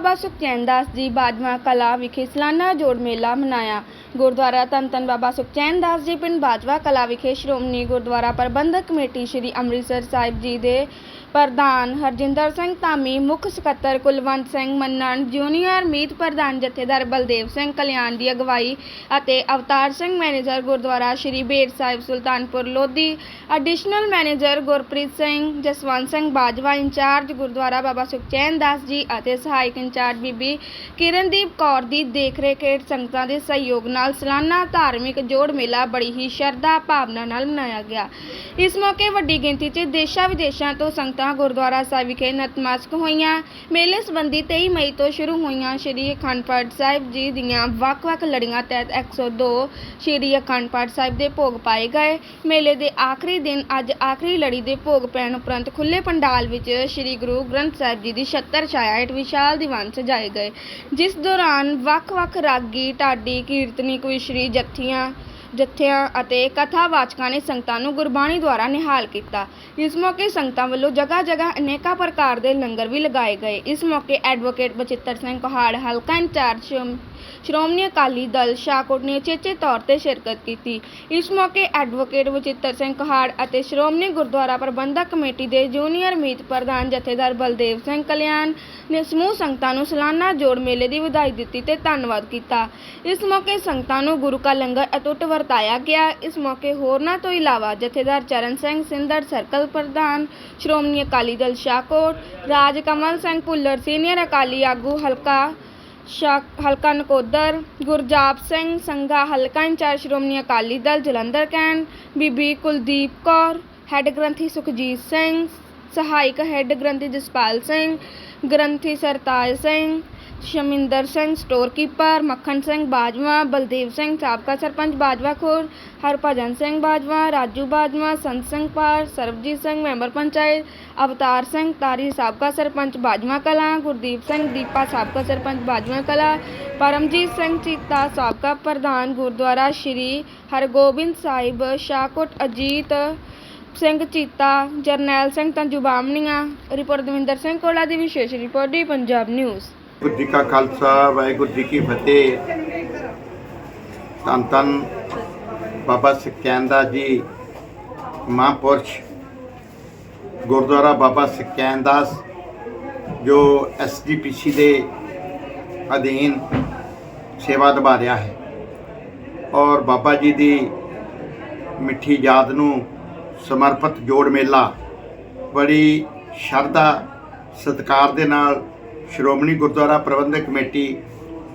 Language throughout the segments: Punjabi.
ਬਾਬਾ ਸੁਖਚੈਨ ਦਾਸ ਜੀ ਬਾਜਵਾ ਕਲਾ ਵਿਖੇ ਸਲਾਨਾ ਜੋੜ ਮੇਲਾ ਮਨਾਇਆ। ਗੁਰਦੁਆਰਾ ਧੰਨ ਧੰਨ ਬਾਬਾ ਸੁਖਚੈਨ ਦਾਸ ਜੀ ਪਿੰਡ ਬਾਜਵਾ ਕਲਾ ਵਿਖੇ ਸ਼੍ਰੋਮਣੀ ਗੁਰਦੁਆਰਾ ਪ੍ਰਬੰਧਕ ਕਮੇਟੀ ਸ੍ਰੀ ਅੰਮ੍ਰਿਤਸਰ ਸਾਹਿਬ ਜੀ ਦੇ ਪ੍ਰਧਾਨ ਹਰਜਿੰਦਰ ਸਿੰਘ ਧਾਮੀ, ਮੁੱਖ ਸਕੱਤਰ ਕੁਲਵੰਤ ਸਿੰਘ ਮੰਨਣ, ਜੂਨੀਅਰ ਮੀਤ ਪ੍ਰਧਾਨ ਜਥੇਦਾਰ ਬਲਦੇਵ ਸਿੰਘ ਕਲਿਆਣ ਦੀ ਅਗਵਾਈ ਅਤੇ Avtar Singh manager Gurdwara Shri Ber Sahib, Sultanpur Lodhi, additional manager Gurpreet Singh, Jaswant Singh Bajwa incharge Gurdwara Baba Sukhchain Das ji ਅਤੇ ਸਹਾਇਕ ਇੰਚਾਰਜ ਬੀਬੀ ਕਿਰਨਦੀਪ ਕੌਰ ਦੀ ਦੇਖਰੇਖ ਹੇਠ ਸੰਗਤਾਂ ਦੇ ਸਹਿਯੋਗ ਨਾਲ ਸਾਲਾਨਾ ਧਾਰਮਿਕ ਜੋੜ ਮੇਲਾ ਬੜੀ ਹੀ ਸ਼ਰਧਾ ਭਾਵਨਾ ਨਾਲ ਮਨਾਇਆ ਗਿਆ। ਇਸ ਮੌਕੇ ਵੱਡੀ ਗਿਣਤੀ 'ਚ ਦੇਸ਼ਾਂ ਵਿਦੇਸ਼ਾਂ ਤੋਂ ਸੰਗਤਾਂ ਗੁਰਦੁਆਰਾ ਸਾਹਿਬ ਵਿਖੇ ਨਤਮਸਤਕ ਹੋਈਆਂ। ਮੇਲੇ ਸੰਬੰਧੀ 23 ਮਈ ਤੋਂ ਸ਼ੁਰੂ ਹੋਈਆਂ ਸ਼੍ਰੀ ਅਖੰਡ ਪਾਠ ਸਾਹਿਬ ਜੀ ਦੀਆਂ ਵੱਖ-ਵੱਖ ਲੜੀਆਂ ਤਹਿਤ 102 ਸ਼੍ਰੀ ਅਖੰਡ ਪਾਠ ਸਾਹਿਬ ਦੇ ਭੋਗ ਪਾਏ ਗਏ। ਮੇਲੇ ਦੇ ਆਖਰੀ ਦਿਨ ਅੱਜ ਆਖਰੀ ਲੜੀ ਦੇ ਭੋਗ ਪੈਣ ਉਪਰੰਤ ਖੁੱਲੇ ਪੰਡਾਲ ਵਿੱਚ ਸ਼੍ਰੀ ਗੁਰੂ ਗ੍ਰੰਥ ਸਾਹਿਬ ਜੀ ਦੀ ਛੱਤਰ ਛਾਇਆ ਹੇਠ ਵਿਸ਼ਾਲ ਦੀਵਾਨ ਸਜਾਏ ਗਏ। ਜਿਸ ਦੌਰਾਨ ਵੱਖ-ਵੱਖ ਰਾਗੀ, ਢਾਡੀ, ਕੀਰਤਨੀ ਕਵਿਸ਼ਰੀ ਜੱਥੀਆਂ ਜਥਿਆਂ ਅਤੇ ਕਥਾਵਾਚਕਾਂ ਨੇ ਸੰਗਤਾਂ ਨੂੰ ਗੁਰਬਾਣੀ ਦੁਆਰਾ ਨਿਹਾਲ ਕੀਤਾ। ਇਸ ਮੌਕੇ ਸੰਗਤਾਂ ਵੱਲੋਂ ਜਗ੍ਹਾ ਜਗ੍ਹਾ ਅਨੇਕਾਂ ਪ੍ਰਕਾਰ ਦੇ ਲੰਗਰ ਵੀ ਲਗਾਏ ਗਏ। ਇਸ ਮੌਕੇ ਐਡਵੋਕੇਟ ਬਚਿੱਤਰ ਸਿੰਘ ਪਹਾੜ ਹਲਕਾ ਇੰਚਾਰਜ ਸ਼੍ਰੋਮਣੀ ਅਕਾਲੀ ਦਲ ਸ਼ਾਹਕੋਟ ਨੇ ਚੇਚੇ ਤੌਰ ਤੇ ਸ਼ਿਰਕਤ ਕੀਤੀ। ਇਸ ਮੌਕੇ ਐਡਵੋਕੇਟ ਬਚਿੱਤਰ ਸਿੰਘ ਕਹਾੜ ਅਤੇ ਸ਼੍ਰੋਮਣੀ ਗੁਰਦੁਆਰਾ ਪ੍ਰਬੰਧਕ ਕਮੇਟੀ ਦੇ ਜੂਨੀਅਰ ਮੀਤ ਪ੍ਰਧਾਨ ਜਥੇਦਾਰ ਬਲਦੇਵ ਸਿੰਘ ਕਲਿਆਣ ਨੇ ਸਮੂਹ ਸੰਗਤਾਂ ਨੂੰ ਸਾਲਾਨਾ ਜੋੜ ਮੇਲੇ ਦੀ ਵਧਾਈ ਦਿੱਤੀ ਤੇ ਧੰਨਵਾਦ ਕੀਤਾ। ਇਸ ਮੌਕੇ ਸੰਗਤਾਂ ਨੂੰ ਗੁਰੂ ਕਾ ਲੰਗਰ ਅਟੁੱਟ ਵਰਤਾਇਆ ਗਿਆ। ਇਸ ਮੌਕੇ ਹੋਰਨਾਂ ਤੋਂ ਇਲਾਵਾ ਜਥੇਦਾਰ ਚਰਨ ਸਿੰਘ ਸਿੰਧੜ ਸਰਕਲ ਪ੍ਰਧਾਨ, ਸ਼੍ਰੋਮਣੀ ਅਕਾਲੀ ਦਲ ਸ਼ਾਹਕੋਟ ਰਾਜ ਕਮਲ ਸਿੰਘ ਭੁੱਲਰ ਸੀਨੀਅਰ ਅਕਾਲੀ ਆਗੂ ਹਲਕਾ ਹਲਕਾ ਨਕੋਦਰ, ਗੁਰਜਾਪ ਸਿੰਘ, ਸੰਘਾ ਹਲਕਾ incharge Shiromani Akali Dal Jalandhar cantt, Bibi Kuldeep Kaur, head ਗ੍ਰੰਥੀ ਸੁਖਜੀਤ ਸਿੰਘ, ਸਹਾਇਕ ਹੈੱਡ ਗ੍ਰੰਥੀ ਜਸਪਾਲ ਸਿੰਘ, ਗ੍ਰੰਥੀ ਸਰਤਾਜ ਸਿੰਘ ਸ਼ਮਿੰਦਰ ਸਿੰਘ ਸਟੋਰ ਕੀਪਰ ਮੱਖਣ ਸਿੰਘ ਬਾਜਵਾ, ਬਲਦੇਵ ਸਿੰਘ ਸਾਬਕਾ ਸਰਪੰਚ ਬਾਜਵਾ ਖੋਰ, ਹਰਭਜਨ ਸਿੰਘ ਬਾਜਵਾ, ਰਾਜੂ ਬਾਜਵਾ, ਸੰਤ ਸਿੰਘ ਪਾਰ, ਸਰਬਜੀਤ ਸਿੰਘ ਮੈਂਬਰ ਪੰਚਾਇਤ, ਅਵਤਾਰ ਸਿੰਘ ਤਾਰੀ ਸਾਬਕਾ ਸਰਪੰਚ ਬਾਜਵਾ ਕਲਾਂ, ਗੁਰਦੀਪ ਸਿੰਘ ਦੀਪਾ ਸਾਬਕਾ ਸਰਪੰਚ ਬਾਜਵਾ ਕਲਾਂ, ਪਰਮਜੀਤ ਸਿੰਘ ਚੀਤਾ ਸਾਬਕਾ ਪ੍ਰਧਾਨ ਗੁਰਦੁਆਰਾ ਸ਼੍ਰੀ ਹਰਗੋਬਿੰਦ ਸਾਹਿਬ, ਸ਼ਾਹਕੋਟ ਅਜੀਤ ਸਿੰਘ ਚੀਤਾ, ਜਰਨੈਲ ਸਿੰਘ ਤੰਜੂਬਾਮਨੀਆਂ ਰਿਪੋਰਟ ਦਵਿੰਦਰ ਸਿੰਘ ਕੋਲਾ ਦੀ ਵਿਸ਼ੇਸ਼ ਰਿਪੋਰਟ ਦੀ ਪੰਜਾਬ ਨਿਊਜ਼। ਵਾਹਿਗੁਰੂ ਜੀ ਕਾ ਖਾਲਸਾ, ਵਾਹਿਗੁਰੂ ਜੀ ਕੀ ਫਤਿਹ। ਧੰਨ ਧੰਨ ਬਾਬਾ ਸੁਖਚੈਨ ਜੀ ਮਹਾਂਪੁਰਸ਼, ਗੁਰਦੁਆਰਾ ਬਾਬਾ ਸੁਖਚੈਨ ਦਾਸ, ਜੋ ਐਸਜੀਪੀਸੀ ਦੇ ਅਧੀਨ ਸੇਵਾ ਨਿਭਾ ਰਿਹਾ ਹੈ। ਔਰ ਬਾਬਾ ਜੀ ਦੀ ਮਿੱਠੀ ਯਾਦ ਨੂੰ ਸਮਰਪਿਤ ਜੋੜ ਮੇਲਾ ਬੜੀ ਸ਼ਰਧਾ, ਸਤਿਕਾਰ ਦੇ ਨਾਲ ਸ਼੍ਰੋਮਣੀ ਗੁਰਦੁਆਰਾ ਪ੍ਰਬੰਧਕ ਕਮੇਟੀ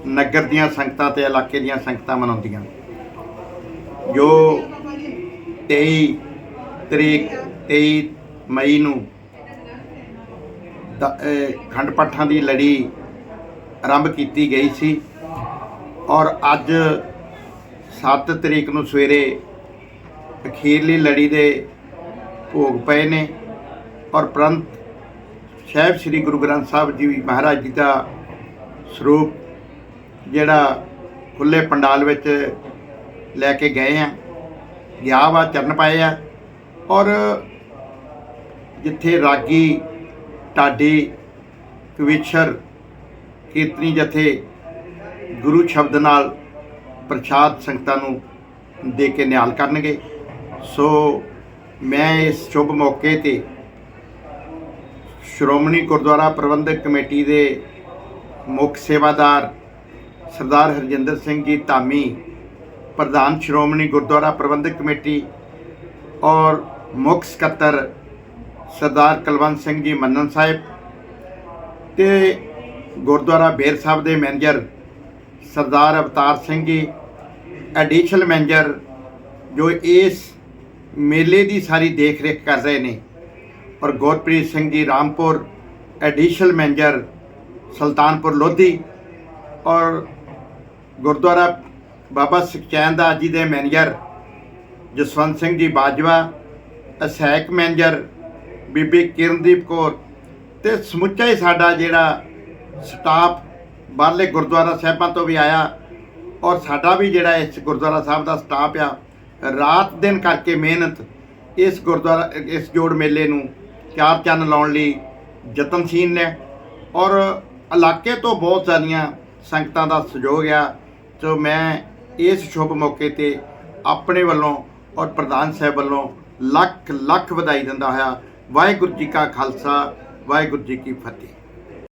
ਨਗਰ ਦੀਆਂ ਸੰਗਤਾਂ ਤੇ ਇਲਾਕੇ ਦੀਆਂ ਸੰਗਤਾਂ ਮਨਾਉਂਦੀਆਂ। ਜੋ 23 ਤਰੀਕ 23 ਮਈ ਨੂੰ ਖੰਡ ਪਾਠਾਂ ਦੀ ਲੜੀ ਆਰੰਭ ਕੀਤੀ ਗਈ ਸੀ ਔਰ ਅੱਜ 7 ਤਰੀਕ ਨੂੰ ਸਵੇਰੇ ਅਖੀਰਲੀ ਲੜੀ ਦੇ ਭੋਗ ਪਏ ਨੇ ਔਰ ਪ੍ਰੰਤ ਸਾਹਿਬ ਸ੍ਰੀ ਗੁਰੂ ਗ੍ਰੰਥ ਸਾਹਿਬ ਜੀ ਮਹਾਰਾਜ ਜੀ ਦਾ ਸਰੂਪ ਜਿਹੜਾ ਖੁੱਲੇ ਪੰਡਾਲ ਵਿੱਚ ਲੈ ਕੇ ਗਏ ਆ। ਗਿਆ ਵਾ ਚਰਨ ਪਾਏ ਆ। ਔਰ ਜਿੱਥੇ ਰਾਗੀ, ਢਾਡੀ, ਕਵਿਸ਼ਰ, ਕੀਰਤਨੀ ਜਥੇ ਗੁਰੂ ਸ਼ਬਦ ਨਾਲ ਪ੍ਰਸ਼ਾਦ ਸੰਗਤਾਂ ਨੂੰ ਦੇ ਕੇ ਨਿਹਾਲ ਕਰਨਗੇ। ਸੋ ਮੈਂ ਇਸ ਸ਼ੁਭ ਮੌਕੇ ਤੇ ਸ਼੍ਰੋਮਣੀ ਗੁਰਦੁਆਰਾ ਪ੍ਰਬੰਧਕ ਕਮੇਟੀ ਦੇ ਮੁੱਖ ਸੇਵਾਦਾਰ ਸਰਦਾਰ ਹਰਜਿੰਦਰ ਸਿੰਘ ਜੀ ਧਾਮੀ, ਪ੍ਰਧਾਨ ਸ਼੍ਰੋਮਣੀ ਗੁਰਦੁਆਰਾ ਪ੍ਰਬੰਧਕ ਕਮੇਟੀ ਔਰ ਮੁੱਖ ਸਕੱਤਰ ਸਰਦਾਰ ਕੁਲਵੰਤ ਸਿੰਘ ਜੀ ਮੰਨਨ ਸਾਹਿਬ ਤੇ ਗੁਰਦੁਆਰਾ ਬੇਰ ਸਾਹਿਬ ਦੇ ਮੈਨੇਜਰ ਸਰਦਾਰ ਅਵਤਾਰ ਸਿੰਘ ਜੀ, ਐਡੀਸ਼ਨਲ ਮੈਨੇਜਰ ਜੋ ਇਸ ਮੇਲੇ ਦੀ ਸਾਰੀ ਦੇਖ ਰੇਖ ਕਰ ਰਹੇ ਨੇ। ਔਰ ਗੁਰਪ੍ਰੀਤ ਸਿੰਘ ਜੀ ਰਾਮਪੁਰ, ਐਡੀਸ਼ਨਲ ਮੈਨੇਜਰ ਸੁਲਤਾਨਪੁਰ ਲੋਧੀ ਔਰ ਗੁਰਦੁਆਰਾ ਬਾਬਾ ਸੁਖਚੈਨ ਦਾਸ ਜੀ ਦੇ ਮੈਨੇਜਰ ਜਸਵੰਤ ਸਿੰਘ ਜੀ ਬਾਜਵਾ ਅਸੈਕ ਮੈਨੇਜਰ ਬੀਬੀ ਕਿਰਨਦੀਪ ਕੌਰ ਤੇ ਸਮੁੱਚਾ ਹੀ ਸਾਡਾ ਜਿਹੜਾ ਸਟਾਫ ਬਾਹਰਲੇ ਗੁਰਦੁਆਰਾ ਸਾਹਿਬਾਂ ਤੋਂ ਵੀ ਆਇਆ ਔਰ ਸਾਡਾ ਵੀ ਜਿਹੜਾ ਇਸ ਗੁਰਦੁਆਰਾ ਸਾਹਿਬ ਦਾ ਸਟਾਫ ਆ, ਰਾਤ ਦਿਨ ਕਰਕੇ ਮਿਹਨਤ ਇਸ ਗੁਰਦੁਆਰਾ, ਇਸ ਜੋੜ ਮੇਲੇ ਨੂੰ ਚਾਰ ਚੰਨ ਲਾਉਣ ਲਈ ਯਤਨਸ਼ੀਲ ਨੇ ਔਰ ਇਲਾਕੇ ਤੋਂ ਬਹੁਤ ਸਾਰੀਆਂ ਸੰਗਤਾਂ ਦਾ ਸਹਿਯੋਗ ਆ। ਸੋ ਮੈਂ ਇਸ ਸ਼ੁਭ ਮੌਕੇ ਤੇ ਆਪਣੇ ਵੱਲੋਂ ਔਰ ਪ੍ਰਧਾਨ ਸਾਹਿਬ ਵੱਲੋਂ ਲੱਖ ਲੱਖ ਵਧਾਈ ਦਿੰਦਾ ਹੋਇਆ ਵਾਹਿਗੁਰੂ ਜੀ ਕਾ ਖਾਲਸਾ, ਵਾਹਿਗੁਰੂ ਜੀ ਕੀ ਫਤਿਹ।